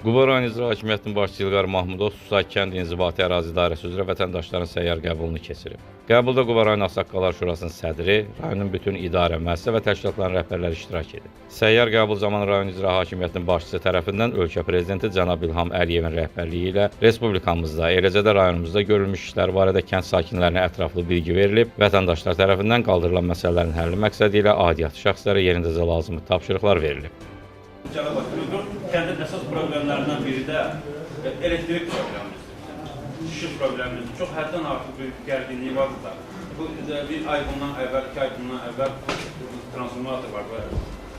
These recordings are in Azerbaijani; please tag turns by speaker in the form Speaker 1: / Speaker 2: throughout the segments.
Speaker 1: Quba rayon İcra Hakimiyyətinin başçısı İlqar Mahmudov Susay kənd inzibati ərazi dairəsi üzrə vətəndaşların səyyar qəbulunu keçirib. Qəbulda Quba rayon Ağsaqqallar Şurasının sədri, rayonun bütün idarə, müəssisə və təşkilatların rəhbərləri iştirak edib. Səyyar qəbul zamanı rayon İcra Hakimiyyətinin başçısı tərəfindən ölkə prezidenti cənab İlham Əliyevin rəhbərliyi ilə respublikamızda, eləcə də rayonumuzda görülmüş işlər barədə kənd sakinlərinə ətraflı bilgi verilib, vətəndaşlar tərəfindən qaldırılan məsələlərin həlli məqsədi ilə aidiyyatı şəxslərə yerindəcə lazımi tapşırıqlar verilib.
Speaker 2: Cənab Bakırov, kəndin əsas problemlərindən biri də e, elektrik problemimizdir. İşıq problemimizdir. Çox həddən artıq bir gərginliyi var burada. Bu e, bir ay bundan əvvəl, iki ay bundan əvvəl transformator var bu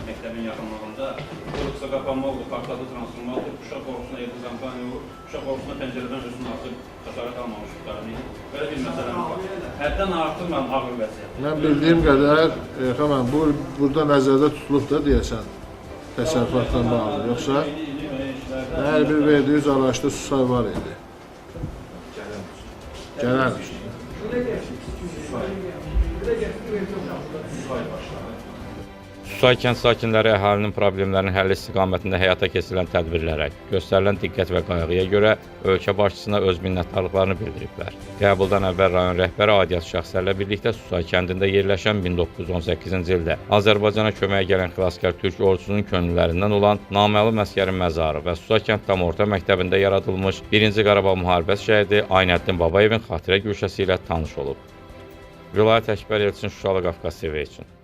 Speaker 2: məktəbin yaxınlığında. Qorxusa qapanma oldu, partladı transformator. Uşaq qorxusuna evli kampaniya olur. Uşaq qorxusuna pəncərədən özünü atıb xəsarət almamış tutarını. Belə bir məsələmiz var. Həddən artıq mən ağır vəziyyət.
Speaker 3: Mən bildiyim qədər, e, xanım, bu burada nəzərdə tutulub da deyəsən təsərrüfatla bağlıdır. Yoxsa hər bir verdiyiniz araçda su sayı var idi. Gələn. Gələn. Su sayı. Su sayı başlanır.
Speaker 1: Susay kənd sakinləri əhalinin problemlərinin həlli istiqamətində həyata keçirilən tədbirlərə, göstərilən diqqət və qayğıya görə ölkə başçısına öz minnətdarlıqlarını bildiriblər. Qəbuldan əvvəl rayon rəhbəri aidiyyat şəxslərlə birlikdə Susay kəndində yerləşən 1918-ci ildə Azərbaycana köməyə gələn xilaskar türk ordusunun könüllərindən olan naməlum əsgərin məzarı və Susay kənd tam orta məktəbində yaradılmış 1-ci Qarabağ müharibəsi şəhidi Aynəddin Babayevin xatirə güşəsi ilə tanış olub. Vilayət Əkbər Elçin Şuşalı Qafqaz TV üçün.